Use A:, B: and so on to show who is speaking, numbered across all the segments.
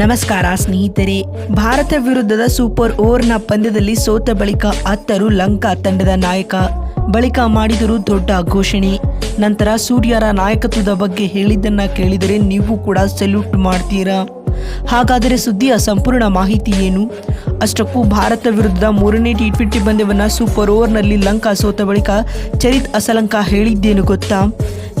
A: ನಮಸ್ಕಾರ ಸ್ನೇಹಿತರೆ. ಭಾರತ ವಿರುದ್ಧದ ಸೂಪರ್ ಓವರ್ನ ಪಂದ್ಯದಲ್ಲಿ ಸೋತ ಬಳಿಕ ಅತ್ತರು ಲಂಕಾ ತಂಡದ ನಾಯಕ. ಬಳಿಕ ಮಾಡಿದರು ದೊಡ್ಡ ಘೋಷಣೆ. ನಂತರ ಸೂರ್ಯರ ನಾಯಕತ್ವದ ಬಗ್ಗೆ ಹೇಳಿದ್ದನ್ನ ಕೇಳಿದರೆ ನೀವು ಕೂಡ ಸೆಲ್ಯೂಟ್ ಮಾಡ್ತೀರಾ? ಹಾಗಾದರೆ ಸುದ್ದಿಯ ಸಂಪೂರ್ಣ ಮಾಹಿತಿ ಏನು? ಅಷ್ಟಕ್ಕೂ ಭಾರತ ವಿರುದ್ಧದ ಮೂರನೇ ಟಿ ಟ್ವೆಂಟಿ ಪಂದ್ಯವನ್ನು ಸೂಪರ್ ಓವರ್ನಲ್ಲಿ ಲಂಕಾ ಸೋತ ಬಳಿಕ ಚರಿತ್ ಅಸಲಂಕ ಹೇಳಿದ್ದೇನು ಗೊತ್ತಾ?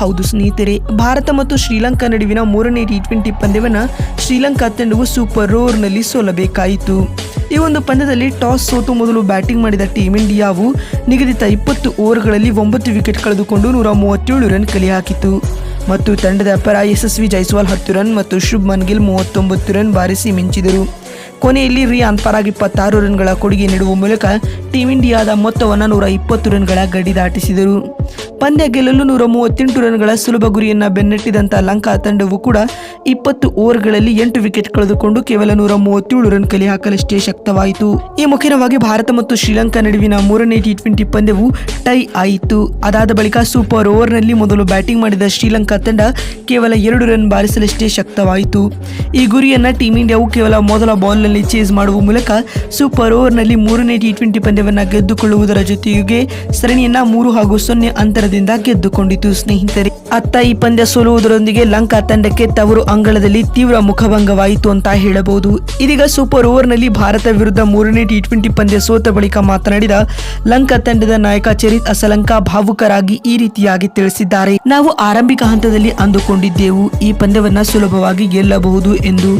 A: ಹೌದು ಸ್ನೇಹಿತರೆ, ಭಾರತ ಮತ್ತು ಶ್ರೀಲಂಕಾ ನಡುವಿನ ಮೂರನೇ ಟಿ ಟ್ವೆಂಟಿ ಪಂದ್ಯವನ್ನು ಶ್ರೀಲಂಕಾ ತಂಡವು ಸೂಪರ್ ಓವರ್ನಲ್ಲಿ ಸೋಲಬೇಕಾಯಿತು. ಈ ಒಂದು ಪಂದ್ಯದಲ್ಲಿ ಟಾಸ್ ಸೋತು ಮೊದಲು ಬ್ಯಾಟಿಂಗ್ ಮಾಡಿದ ಟೀಮ್ ಇಂಡಿಯಾವು ನಿಗದಿತ ಇಪ್ಪತ್ತು ಓವರ್ಗಳಲ್ಲಿ ಒಂಬತ್ತು ವಿಕೆಟ್ ಕಳೆದುಕೊಂಡು ನೂರ ಮೂವತ್ತೇಳು ರನ್ ಕಲೆ ಹಾಕಿತು. ಮತ್ತು ತಂಡದ ಪರ ಯಶಸ್ವಿ ಜೈಸ್ವಾಲ್ ಹತ್ತು ರನ್ ಮತ್ತು ಶುಭ್ಮನ್ ಗಿಲ್ ಮೂವತ್ತೊಂಬತ್ತು ರನ್ ಬಾರಿಸಿ ಮಿಂಚಿದರು. ಕೊನೆಯಲ್ಲಿ ರಿಯಾನ್ ಪರಾಗ್ ಇಪ್ಪತ್ತಾರು ರನ್ಗಳ ಕೊಡುಗೆ ನೀಡುವ ಮೂಲಕ ಟೀಂ ಇಂಡಿಯಾದ ಮೊತ್ತವನ್ನು ನೂರ ಇಪ್ಪತ್ತು ರನ್ಗಳ ಗಡಿ ದಾಟಿಸಿದರು. ಪಂದ್ಯ ಗೆಲ್ಲಲು ನೂರ ಮೂವತ್ತೆಂಟು ರನ್ಗಳ ಸುಲಭ ಗುರಿಯನ್ನ ಬೆನ್ನಟ್ಟಿದಂತ ಲಂಕಾ ತಂಡವು ಕೂಡ ಇಪ್ಪತ್ತು ಓವರ್ಗಳಲ್ಲಿ ಎಂಟು ವಿಕೆಟ್ ಕಳೆದುಕೊಂಡು ಕೇವಲ ನೂರ ಮೂವತ್ತೇಳು ರನ್ ಕಲೆ ಹಾಕಲಷ್ಟೇ ಶಕ್ತವಾಯಿತು. ಈ ಮುಖ್ಯವಾಗಿ ಭಾರತ ಮತ್ತು ಶ್ರೀಲಂಕಾ ನಡುವಿನ ಮೂರನೇ ಟಿ ಟ್ವೆಂಟಿ ಪಂದ್ಯವು ಟೈ ಆಯಿತು. ಅದಾದ ಬಳಿಕ ಸೂಪರ್ ಓವರ್ನಲ್ಲಿ ಮೊದಲು ಬ್ಯಾಟಿಂಗ್ ಮಾಡಿದ ಶ್ರೀಲಂಕಾ ತಂಡ ಕೇವಲ ಎರಡು ರನ್ ಬಾರಿಸಲಷ್ಟೇ ಶಕ್ತವಾಯಿತು. ಈ ಗುರಿಯನ್ನ ಟೀಂ ಇಂಡಿಯಾವು ಕೇವಲ ಮೊದಲ ಬಾಲ್ನಲ್ಲಿ ಚೇಸ್ ಮಾಡುವ ಮೂಲಕ ಸೂಪರ್ ಓವರ್ನಲ್ಲಿ ಮೂರನೇ ಟಿ ಟ್ವೆಂಟಿ ಪಂದ್ಯವನ್ನು ಗೆದ್ದುಕೊಳ್ಳುವುದರ ಜೊತೆಗೆ ಸರಣಿಯನ್ನ ಮೂರು ಹಾಗೂ ಸೊನ್ನೆ ಅಂತರದಿಂದ ಗೆದ್ದುಕೊಂಡಿತು. ಸ್ನೇಹಿತರೆ, ಅತ್ತ ಈ ಪಂದ್ಯ ಸೋಲುವುದರೊಂದಿಗೆ ಲಂಕಾ ತಂಡಕ್ಕೆ ತವರು ಅಂಗಳದಲ್ಲಿ ತೀವ್ರ ಮುಖಭಂಗವಾಯಿತು ಅಂತ ಹೇಳಬಹುದು. ಇದೀಗ ಸೂಪರ್ ಓವರ್ನಲ್ಲಿ ಭಾರತ ವಿರುದ್ಧ ಮೂರನೇ ಟಿ ಟ್ವೆಂಟಿ ಪಂದ್ಯ ಸೋತ ಬಳಿಕ ಮಾತನಾಡಿದ ಲಂಕಾ ತಂಡದ ನಾಯಕ ಚರಿತ್ ಅಸಲಂಕಾ ಭಾವುಕರಾಗಿ ಈ ರೀತಿಯಾಗಿ ತಿಳಿಸಿದ್ದಾರೆ. ನಾವು ಆರಂಭಿಕ ಹಂತದಲ್ಲಿ ಅಂದುಕೊಂಡಿದ್ದೆವು. ಈ ಪಂದ್ಯವನ್ನ ಸುಲಭವಾಗಿ ಗೆಲ್ಲಬಹುದು ಎಂದು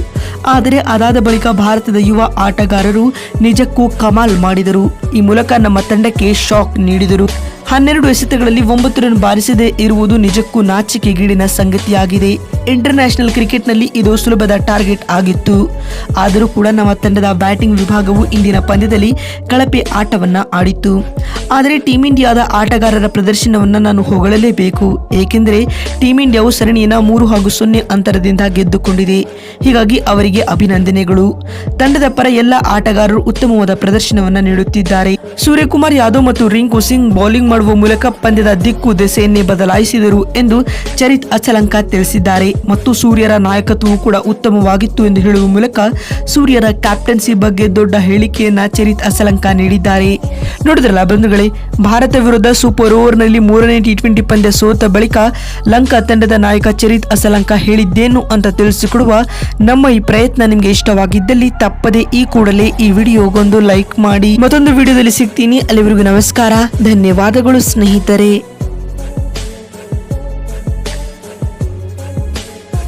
A: ಆದರೆ ಅದಾದ ಬಳಿಕ ಭಾರತದ ಯುವ ಆಟಗಾರರು ನಿಜಕ್ಕೂ ಕಮಾಲ್ ಮಾಡಿದರು. ಈ ಮೂಲಕ ನಮ್ಮ ತಂಡಕ್ಕೆ ಶಾಕ್ ನೀಡಿದರು. ಹನ್ನೆರಡು ಎಸೆತಗಳಲ್ಲಿ ಒಂಬತ್ತು ರನ್ ಬಾರಿಸದೇ ಇರುವುದು ನಿಜಕ್ಕೂ ನಾಚಿಕೆಗೀಡಿನ ಸಂಗತಿಯಾಗಿದೆ. ಇಂಟರ್ನ್ಯಾಷನಲ್ ಕ್ರಿಕೆಟ್ನಲ್ಲಿ ಇದು ಸುಲಭದ ಟಾರ್ಗೆಟ್ ಆಗಿತ್ತು. ಆದರೂ ಕೂಡ ನಮ್ಮ ತಂಡದ ಬ್ಯಾಟಿಂಗ್ ವಿಭಾಗವು ಇಂದಿನ ಪಂದ್ಯದಲ್ಲಿ ಕಳಪೆ ಆಟವನ್ನು ಆಡಿತ್ತು. ಆದರೆ ಟೀಂ ಇಂಡಿಯಾದ ಆಟಗಾರರ ಪ್ರದರ್ಶನವನ್ನ ನಾನು ಹೊಗಳಲೇಬೇಕು. ಏಕೆಂದರೆ ಟೀಂ ಇಂಡಿಯಾವು ಸರಣಿಯನ್ನು ಮೂರು ಹಾಗೂ ಸೊನ್ನೆ ಅಂತರದಿಂದ ಗೆದ್ದುಕೊಂಡಿದೆ. ಹೀಗಾಗಿ ಅವರಿಗೆ ಅಭಿನಂದನೆಗಳು. ತಂಡದ ಪರ ಎಲ್ಲ ಆಟಗಾರರು ಉತ್ತಮವಾದ ಪ್ರದರ್ಶನವನ್ನ ನೀಡುತ್ತಿದ್ದಾರೆ. ಸೂರ್ಯಕುಮಾರ್ ಯಾದವ್ ಮತ್ತು ರಿಂಕು ಸಿಂಗ್ ಬೌಲಿಂಗ್ ಮಾಡುವ ಮೂಲಕ ಪಂದ್ಯದ ದಿಕ್ಕು ದೆಸೆಯನ್ನೇ ಬದಲಾಯಿಸಿದರು ಎಂದು ಚರಿತ್ ಅಚಲಂಕ ತಿಳಿಸಿದ್ದಾರೆ. ಮತ್ತು ಸೂರ್ಯರ ನಾಯಕತ್ವವು ಕೂಡ ಉತ್ತಮವಾಗಿತ್ತು ಎಂದು ಹೇಳುವ ಮೂಲಕ ಸೂರ್ಯರ ಕ್ಯಾಪ್ಟನ್ಸಿ ಬಗ್ಗೆ ದೊಡ್ಡ ಹೇಳಿಕೆಯನ್ನ ಚರಿತ್ ಅಸಲಂಕ ನೀಡಿದ್ದಾರೆ. ನೋಡಿದ್ರಲ್ಲ ಬಂಧುಗಳೇ, ಭಾರತ ವಿರುದ್ಧ ಸೂಪರ್ ಓವರ್ನಲ್ಲಿ ಮೂರನೇ ಟಿ ಟ್ವೆಂಟಿ ಪಂದ್ಯ ಸೋತ ಬಳಿಕ ಲಂಕಾ ತಂಡದ ನಾಯಕ ಚರಿತ್ ಅಸಲಂಕ ಹೇಳಿದ್ದೇನು ಅಂತ ತಿಳಿಸಿಕೊಡುವ ನಮ್ಮ ಈ ಪ್ರಯತ್ನ ನಿಮಗೆ ಇಷ್ಟವಾಗಿದ್ದಲ್ಲಿ ತಪ್ಪದೆ ಈ ಕೂಡಲೇ ಈ ವಿಡಿಯೋಗೊಂದು ಲೈಕ್ ಮಾಡಿ. ಮತ್ತೊಂದು ವಿಡಿಯೋದಲ್ಲಿ ಸಿಗ್ತೀನಿ. ಅಲ್ಲಿವರೆಗೂ ನಮಸ್ಕಾರ. ಧನ್ಯವಾದಗಳು. ಸ್ನೇಹಿತರೆ